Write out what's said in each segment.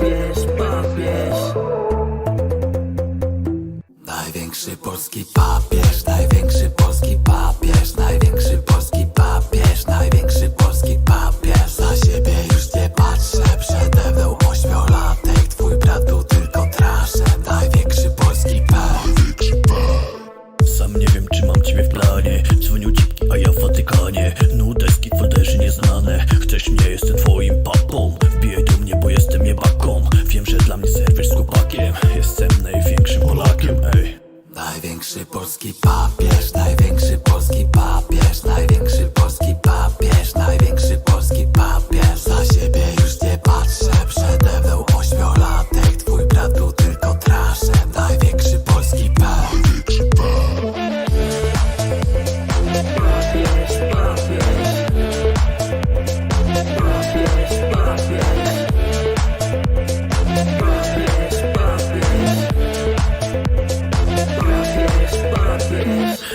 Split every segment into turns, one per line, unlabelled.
papież, papież
Największy polski papież, największy polski papież, największy polski papież, największy polski papież. Na siebie już nie patrzę, przede mną ośmiolatek, twój brat był tylko traszem. Największy polski papież.
Sam nie wiem czy mam ciebie w planie Dzwonił cipki, a ja w Watykanie Nudeski, folderzy nieznane Chcesz mnie, jestem twoim
Największy polski papież, największy polski papież, największy papież,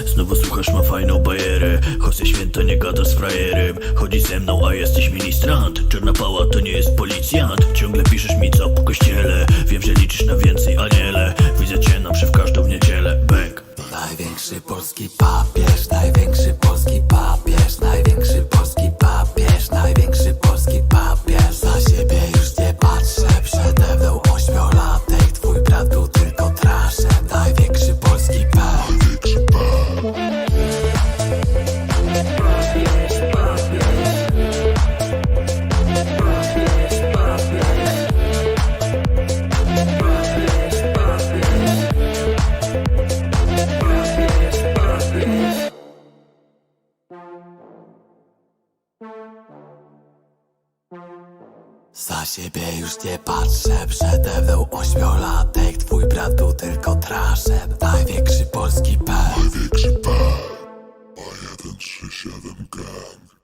Znowu słuchasz, ma fajną bajerę. Jose święta nie gada z frajerem. Chodzi ze mną, a jesteś ministrant. Czarna pała to nie jest policjant. Ciągle piszesz mi co po kościele. Wiem, że liczysz na więcej aniele Widzę cię na w każdą niedzielę. Bang
Największy polski papież, największy polski Za siebie już nie patrzę, przede mną ośmiolatek, twój brat był tylko traszem. Największy polski P.
Największy P. A137 Gang.